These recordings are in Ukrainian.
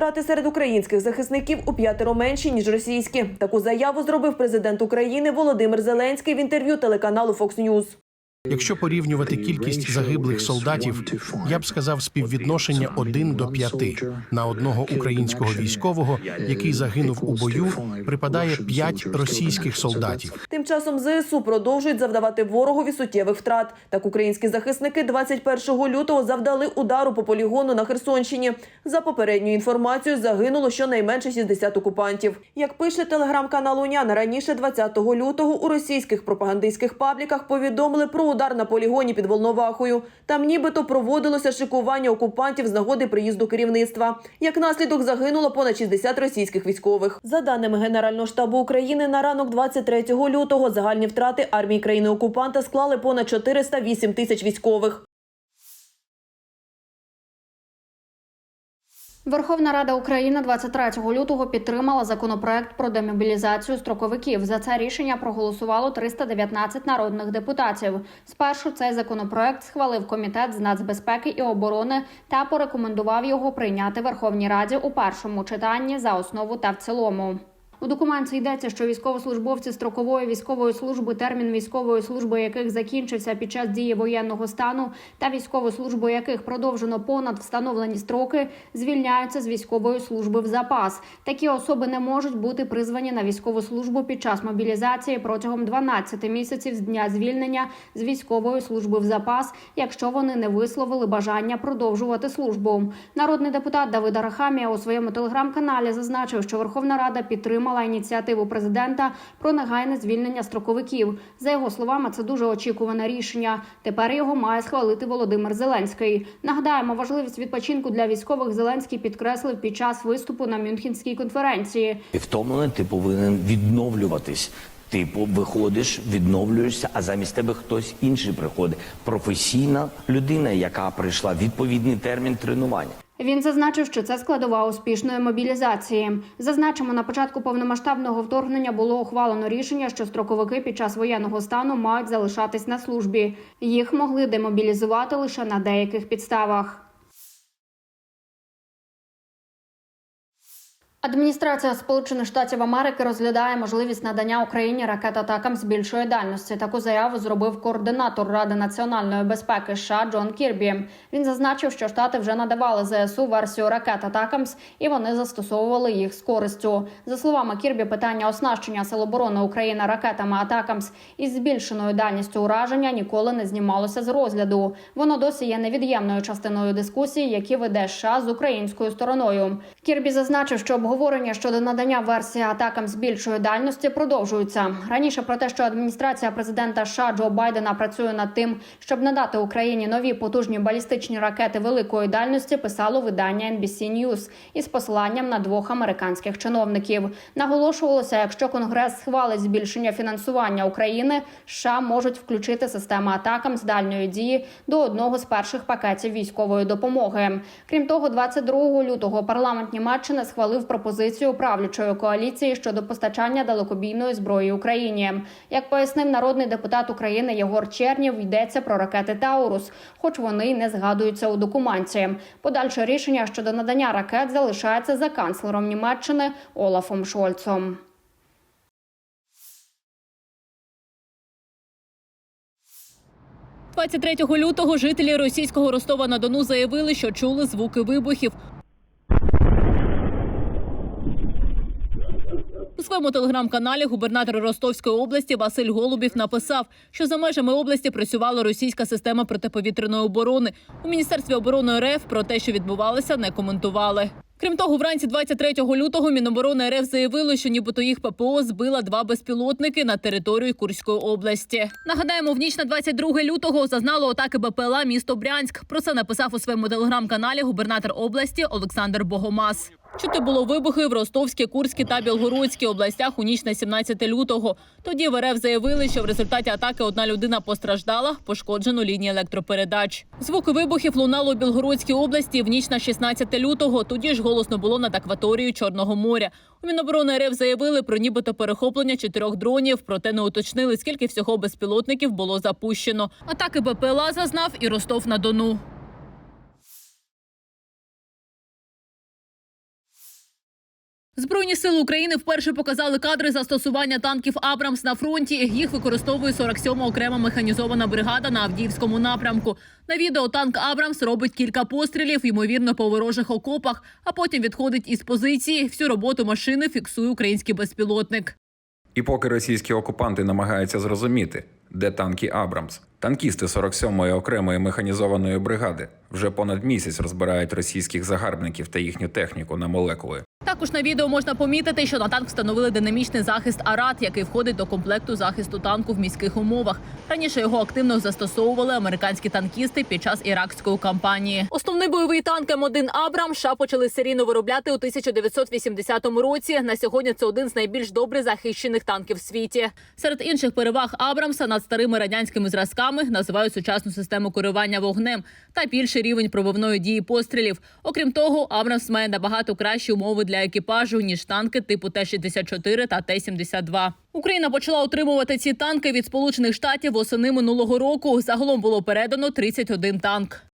Втрати серед українських захисників у п'ятеро менші ніж російські. Таку заяву зробив президент України Володимир Зеленський в інтерв'ю телеканалу Fox News. Якщо порівнювати кількість загиблих солдатів, я б сказав співвідношення 1 до 5. На одного українського військового, який загинув у бою, припадає 5 російських солдатів. Тим часом ЗСУ продовжують завдавати ворогові суттєвих втрат. Так українські захисники 21 лютого завдали удару по полігону на Херсонщині. За попередньою інформацією загинуло щонайменше 60 окупантів. Як пише телеграм-канал Уняна, раніше 20 лютого у російських пропагандистських пабліках повідомили про удар на полігоні під Волновахою. Там нібито проводилося шикування окупантів з нагоди приїзду керівництва. Як наслідок загинуло понад 60 російських військових. За даними Генерального штабу України, на ранок 23 лютого загальні втрати армії країни-окупанта склали понад 408 тисяч військових. Верховна Рада України 23 лютого підтримала законопроект про демобілізацію строковиків. За це рішення проголосувало 319 народних депутатів. Спершу цей законопроект схвалив комітет з нацбезпеки і оборони та порекомендував його прийняти Верховній Раді у першому читанні за основу та в цілому. У документі йдеться, що військовослужбовці строкової військової служби, термін військової служби яких закінчився під час дії воєнного стану, та військову службу яких продовжено понад встановлені строки, звільняються з військової служби в запас. Такі особи не можуть бути призвані на військову службу під час мобілізації протягом 12 місяців з дня звільнення з військової служби в запас, якщо вони не висловили бажання продовжувати службу. Народний депутат Давид Арахамія у своєму телеграм-каналі зазначив, що Верховна Рада підтримала ініціативу президента про негайне звільнення строковиків. За його словами, це дуже очікуване рішення. Тепер його має схвалити Володимир Зеленський. Нагадаємо, важливість відпочинку для військових Зеленський підкреслив під час виступу на Мюнхенській конференції. І втомлений ти повинен відновлюватись. Ти по- виходиш, відновлюєшся, а замість тебе хтось інший приходить. Професійна людина, яка пройшла відповідний термін тренування. Він зазначив, що це складова успішної мобілізації. Зазначимо, на початку повномасштабного вторгнення було ухвалено рішення, що строковики під час воєнного стану мають залишатись на службі. Їх могли демобілізувати лише на деяких підставах. Адміністрація Сполучених Штатів Америки розглядає можливість надання Україні ракет атакам з більшої дальності. Таку заяву зробив координатор Ради національної безпеки США Джон Кірбі. Він зазначив, що штати вже надавали ЗСУ версію ракет атакамс, і вони застосовували їх з користю. За словами Кірбі, питання оснащення Сил оборони України ракетами атакамс із збільшеною дальністю ураження ніколи не знімалося з розгляду. Воно досі є невід'ємною частиною дискусії, які веде США з українською стороною. Кірбі зазначив, що обговорення щодо надання версії атакам з більшої дальності продовжуються. Раніше про те, що адміністрація президента США Джо Байдена працює над тим, щоб надати Україні нові потужні балістичні ракети великої дальності, писало видання NBC News із посиланням на двох американських чиновників. Наголошувалося, якщо Конгрес схвалить збільшення фінансування України, США можуть включити системи атакам з дальньої дії до одного з перших пакетів військової допомоги. Крім того, 22 лютого парламент Німеччини схвалив пропозицію правлячої коаліції щодо постачання далекобійної зброї Україні. Як пояснив народний депутат України Єгор Чернів, йдеться про ракети Таурус, хоч вони й не згадуються у документі. Подальше рішення щодо надання ракет залишається за канцлером Німеччини Олафом Шольцом. – 23 лютого жителі російського Ростова-на-Дону заявили, що чули звуки вибухів. У своєму телеграм-каналі губернатор Ростовської області Василь Голубів написав, що за межами області працювала російська система протиповітряної оборони. У міністерстві оборони РФ про те, що відбувалося, не коментували. Крім того, вранці 23 лютого Міноборони РФ заявили, що нібито їх ППО збила два безпілотники на територію Курської області. Нагадаємо, в ніч на 22 лютого зазнало атаки БПЛА місто Брянськ. Про це написав у своєму телеграм-каналі губернатор області Олександр Богомаз. Чути було вибухи в Ростовській, Курській та Білгородській областях у ніч на 17 лютого. Тоді в РФ заявили, що в результаті атаки одна людина постраждала, пошкоджено лінії електропередач. Звуки вибухів лунало у Білгородській області в ніч на 16 лютого. Тоді ж голосно було над акваторією Чорного моря. У Міноборони РФ заявили про нібито перехоплення чотирьох дронів, проте не уточнили, скільки всього безпілотників було запущено. Атаки БПЛА зазнав і Ростов на Дону. Збройні сили України вперше показали кадри застосування танків Абрамс на фронті. Їх використовує 47-ма окрема механізована бригада на Авдіївському напрямку. На відео танк Абрамс робить кілька пострілів, ймовірно, по ворожих окопах, а потім відходить із позиції. Всю роботу машини фіксує український безпілотник. І поки російські окупанти намагаються зрозуміти, де танки Абрамс, танкісти 47-ї окремої механізованої бригади вже понад місяць розбирають російських загарбників та їхню техніку на молекули. Також на відео можна помітити, що на танк встановили динамічний захист АРАТ, який входить до комплекту захисту танку в міських умовах. Раніше його активно застосовували американські танкісти під час іракської кампанії. Основний бойовий танк М1 Абрам США почали серійно виробляти у 1980 році. На сьогодні це один з найбільш добре захищених танків в світі. Серед інших переваг Абрамса над старими радянськими зразками називають сучасну систему керування вогнем та більший рівень пробивної дії пострілів. Окрім того, Абрамс має набагато кращі умови для екіпажу ніж танки типу Т-64 та Т-72. Україна почала отримувати ці танки від Сполучених Штатів восени минулого року. Загалом було передано 31 танк.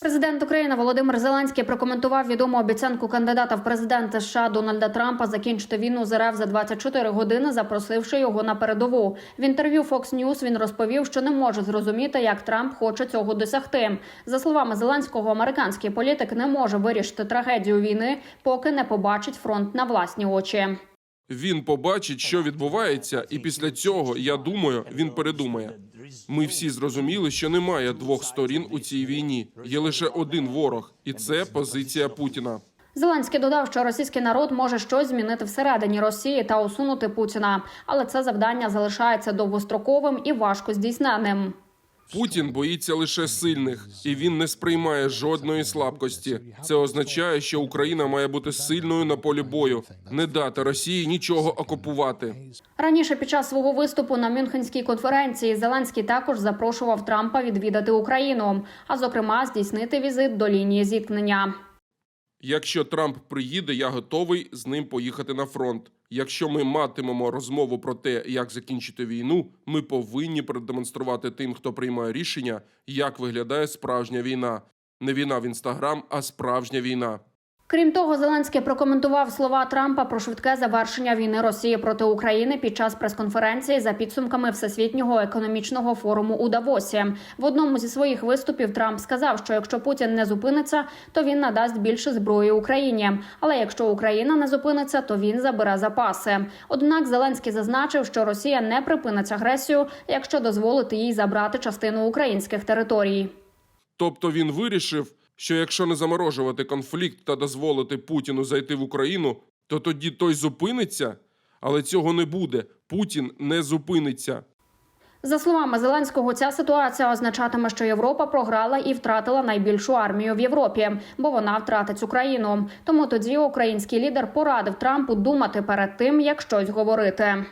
Президент України Володимир Зеленський прокоментував відому обіцянку кандидата в президенти США Дональда Трампа закінчити війну з РФ за 24 години, запросивши його на передову. В інтерв'ю Fox News він розповів, що не може зрозуміти, як Трамп хоче цього досягти. За словами Зеленського, американський політик не може вирішити трагедію війни, поки не побачить фронт на власні очі. Він побачить, що відбувається, і після цього, я думаю, він передумає. Ми всі зрозуміли, що немає двох сторін у цій війні. Є лише один ворог, і це позиція Путіна. Зеленський додав, що російський народ може щось змінити всередині Росії та усунути Путіна, але це завдання залишається довгостроковим і важко здійсненним. Путін боїться лише сильних, і він не сприймає жодної слабкості. Це означає, що Україна має бути сильною на полі бою, не дати Росії нічого окупувати. Раніше під час свого виступу на Мюнхенській конференції Зеленський також запрошував Трампа відвідати Україну, а зокрема здійснити візит до лінії зіткнення. Якщо Трамп приїде, я готовий з ним поїхати на фронт. Якщо ми матимемо розмову про те, як закінчити війну, ми повинні продемонструвати тим, хто приймає рішення, як виглядає справжня війна. Не війна в інстаграм, а справжня війна. Крім того, Зеленський прокоментував слова Трампа про швидке завершення війни Росії проти України під час прес-конференції за підсумками Всесвітнього економічного форуму у Давосі. В одному зі своїх виступів Трамп сказав, що якщо Путін не зупиниться, то він надасть більше зброї Україні. Але якщо Україна не зупиниться, то він забере запаси. Однак Зеленський зазначив, що Росія не припинить агресію, якщо дозволити їй забрати частину українських територій. Тобто він вирішив, що якщо не заморожувати конфлікт та дозволити Путіну зайти в Україну, то тоді той зупиниться. Але цього не буде. Путін не зупиниться. За словами Зеленського, ця ситуація означатиме, що Європа програла і втратила найбільшу армію в Європі, бо вона втратить Україну. Тому тоді український лідер порадив Трампу думати перед тим, як щось говорити.